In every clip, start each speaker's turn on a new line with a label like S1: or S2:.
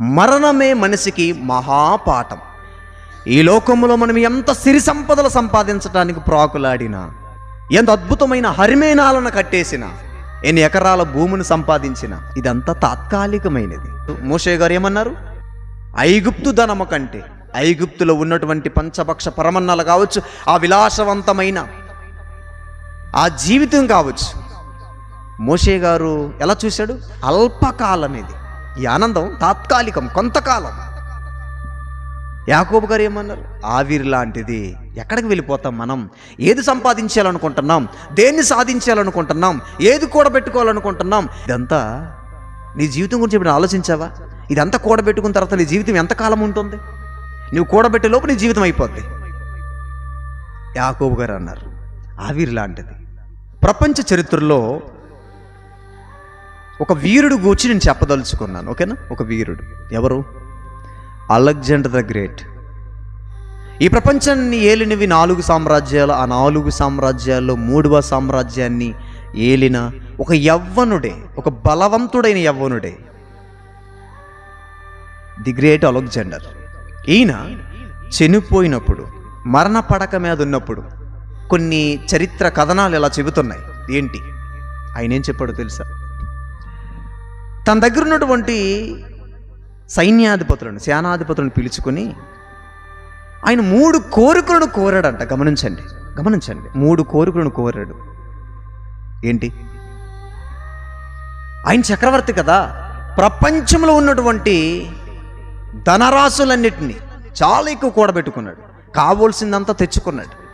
S1: మరణమే మనిషికి మహాపాఠం. ఈ లోకంలో మనం ఎంత సిరి సంపదలు సంపాదించడానికి ప్రాకులాడినా ఎంత అద్భుతమైన హరిమేనాలను కట్టేసిన ఎన్ని ఎకరాల భూమిని సంపాదించిన ఇదంతా తాత్కాలికమైనది. మోషే గారు ఏమన్నారు? ఐగుప్తు ధనము కంటే ఐగుప్తులో ఉన్నటువంటి పంచభక్ష పరమన్నాలు కావచ్చు ఆ విలాసవంతమైన ఆ జీవితం కావచ్చు. మోషే గారు ఎలా చూశాడు? అల్పకాలం ఇది ఈ ఆనందం తాత్కాలికం కొంతకాలం. యాకోబు గారు ఏమన్నారు? ఆవిరి లాంటిది ఎక్కడికి వెళ్ళిపోతాం మనం? ఏది సంపాదించాలనుకుంటున్నాం? దేన్ని సాధించాలనుకుంటున్నాం? ఏది కూడబెట్టుకోవాలనుకుంటున్నాం? ఇదంతా నీ జీవితం గురించి ఇప్పుడు ఆలోచించావా? ఇదంతా కూడబెట్టుకున్న తర్వాత నీ జీవితం ఎంతకాలం ఉంటుంది? నువ్వు కూడబెట్టే లోపు నీ జీవితం అయిపోద్ది. యాకోబు గారు అన్నారు ఆవిరి లాంటిది. ప్రపంచ చరిత్రలో ఒక వీరుడు గూర్చి నేను చెప్పదలుచుకున్నాను ఓకేనా? ఒక వీరుడు. ఎవరు? Alexander the great. ఈ ప్రపంచాన్ని ఏలినవి నాలుగు సామ్రాజ్యాలు ఆ నాలుగు సామ్రాజ్యాల్లో మూడవ సామ్రాజ్యాన్ని ఏలిన ఒక యవ్వనుడే ఒక బలవంతుడైన యవ్వనుడే. The great Alexander. ఈయన చనిపోయినప్పుడు మరణ పడక మీద ఉన్నప్పుడు కొన్ని చరిత్ర కథనాలు ఇలా చెబుతున్నాయి. ఏంటి? ఆయన ఏం చెప్పాడో తెలుసా? తన దగ్గర ఉన్నటువంటి సైన్యాధిపతులను సేనాధిపతులను పిలుచుకొని ఆయన మూడు కోరికలను కోరాడంట. గమనించండి గమనించండి. మూడు కోరికలను కోరాడు. ఏంటి? ఆయన చక్రవర్తి కదా. ప్రపంచంలో ఉన్నటువంటి ధనరాశులన్నిటినీ చాలా ఎక్కువ కూడబెట్టుకున్నాడు. కావలసిందంతా తెచ్చుకున్నాడు.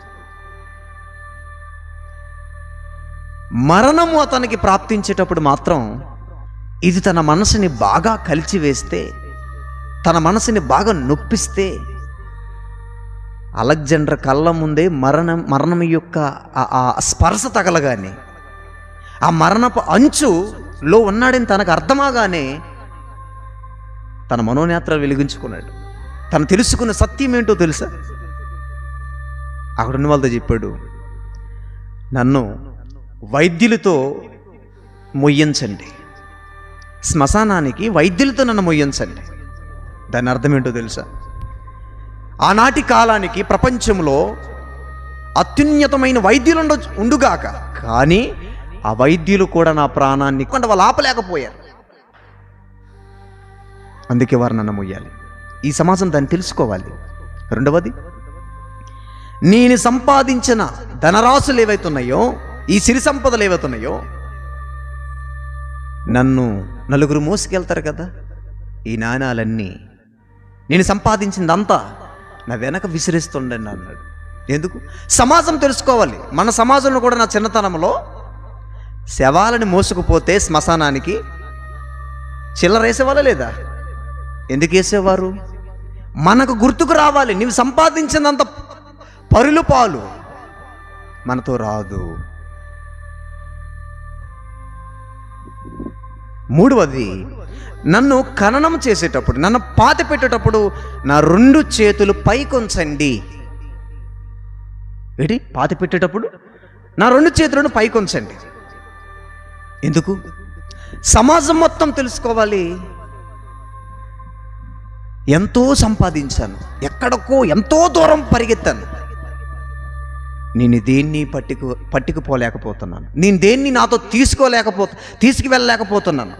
S1: మరణము అతనికి ప్రాప్తించేటప్పుడు మాత్రం ఇది తన మనసుని బాగా కలిచివేస్తే తన మనసుని బాగా నొప్పిస్తే అలెగ్జాండర్ కళ్ళ ముందే మరణం మరణం యొక్క ఆ- స్పర్శ తగలగానే ఆ మరణపు అంచులో ఉన్నాడని తనకు అర్థమాగానే తన మనోనేత్రాలు వెలిగించుకున్నాడు. తను తెలుసుకున్న సత్యం ఏంటో తెలుసా? అక్కడ ఉన్న వాళ్ళతో చెప్పాడు నన్ను వైద్యులతో మొయ్యించండి. శ్మశానానికి వైద్యులతో నన్ను మొయ్యించండి. దాని అర్థం ఏంటో తెలుసా? ఆనాటి కాలానికి ప్రపంచంలో అత్యున్నతమైన వైద్యులు ఉండ ఉండుగాక కానీ ఆ వైద్యులు కూడా నా ప్రాణాన్ని కొంత వాళ్ళు ఆపలేకపోయారు అందుకే వారు నన్ను మొయ్యాలి. ఈ సమాజం దాన్ని తెలుసుకోవాలి. రెండవది నేను సంపాదించిన ధనరాశులు ఏవైతున్నాయో ఈ సిరి సంపదలు ఏవైతున్నాయో నన్ను నలుగురు మోసుకెళ్తారు కదా. ఈ నాణాలన్నీ నేను సంపాదించిందంతా నా వెనక విసిరిస్తుండండి అన్నాడు. ఎందుకు? సమాజం తెలుసుకోవాలి. మన సమాజంలో కూడా నా చిన్నతనంలో శవాలని మోసుకుపోతే శ్మశానానికి చిల్లరేసేవాళ్ళ లేదా? ఎందుకు వేసేవారు? మనకు గుర్తుకు రావాలి. నువ్వు సంపాదించినంత పరులు పాలు మనతో రాదు. మూడవది నన్ను ఖననం చేసేటప్పుడు నన్ను పాతి పెట్టేటప్పుడు నా రెండు చేతులు పైకొంచండి. ఏంటి? పాతి పెట్టేటప్పుడు? నా రెండు చేతులను పైకొంచండి. ఎందుకు? సమాజం మొత్తం తెలుసుకోవాలి. ఎంతో సంపాదించాను ఎక్కడికో ఎంతో దూరం పరిగెత్తాను. నేను దేన్ని పట్టుకు పట్టుకుపోలేకపోతున్నాను. నేను దేన్ని నాతో తీసుకోలేకపో తీసుకువెళ్ళలేకపోతున్నాను.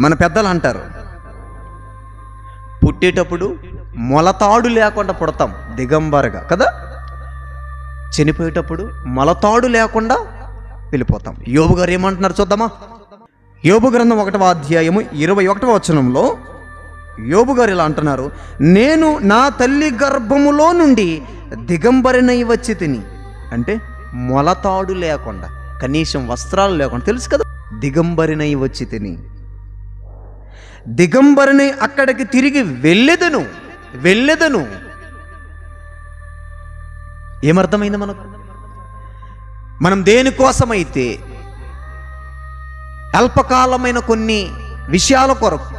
S1: మన పెద్దలు అంటారు పుట్టేటప్పుడు మొలతాడు లేకుండా పుడతాం దిగంబరగా. కదా? చనిపోయేటప్పుడు మొలతాడు లేకుండా వెళ్ళిపోతాం. యోబు గారు ఏమంటున్నారు చూద్దామా? యోబు గ్రంథం ఒకటవ అధ్యాయము ఇరవై ఒకటవ వచనంలో యోబు గారు ఇలా అంటున్నారు నేను నా తల్లి గర్భములో నుండి దిగంబరినై వచ్చి తిని అంటే మొలతాడు లేకుండా కనీసం వస్త్రాలు లేకుండా తెలుసు కదా? దిగంబరినై వచ్చి తిని. దిగంబరిని అక్కడికి తిరిగి వెళ్ళెదను వెళ్ళెదను. ఏమర్థమైంది మనకు? మనం దేనికోసమైతే అల్పకాలమైన కొన్ని విషయాల కొరకు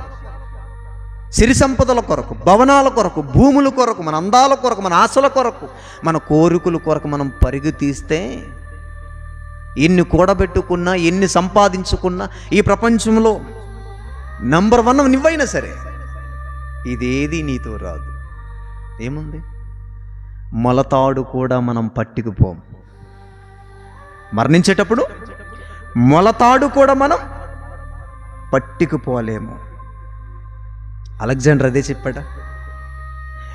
S1: సిరి సంపదల కొరకు భవనాల కొరకు భూముల కొరకు మన అందాల కొరకు మన ఆశల కొరకు మన కోరికల కొరకు మనం పరుగు తీస్తే ఎన్ని కూడబెట్టుకున్నా ఎన్ని సంపాదించుకున్నా ఈ ప్రపంచంలో నంబర్ వన్ నువ్వైనా సరే ఇదేది నీతో రాదు. ఏముంది? మొలతాడు కూడా మనం పట్టుకుపోం. మరణించేటప్పుడు మొలతాడు కూడా మనం పట్టుకుపోలేము. అలెగ్జాండర్ అదే చెప్పాడా?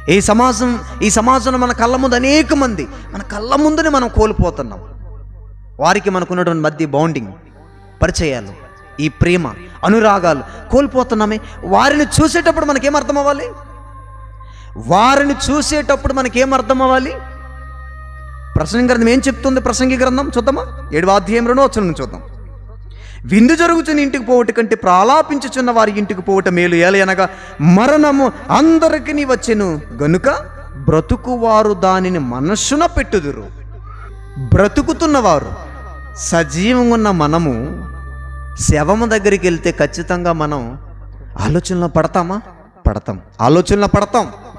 S1: ఈ సమాజం ఈ సమాజంలో మన కళ్ళ ముందు అనేక మంది మన కళ్ళ ముందునే మనం కోల్పోతున్నాం. వారికి మనకున్నటువంటి మధ్య బాండింగ్ పరిచయాలు ఈ ప్రేమ అనురాగాలు కోల్పోతున్నామే. వారిని చూసేటప్పుడు మనకేం అర్థం అవ్వాలి వారిని చూసేటప్పుడు మనకేం అర్థం అవ్వాలి ప్రసంగి గ్రంథం ఏం చెప్తుంది? ప్రసంగి గ్రంథం చూద్దామా? ఏడు అధ్యాయం రెండో వచ్చిన చూద్దాం. విందు జరుగుతున్న ఇంటికి పోవట కంటే ప్రాలాపించుచున్న వారి ఇంటికి పోవట మేలు ఏలయనగా మరణము అందరికీ వచ్చెను గనుక బ్రతుకువారు దానిని మనస్సున పెట్టుదురు. బ్రతుకుతున్నవారు సజీవంగా ఉన్న మనము శవము దగ్గరికి వెళ్తే ఖచ్చితంగా మనం ఆలోచనలో పడతామా? పడతాం. ఆలోచనలో పడతాం.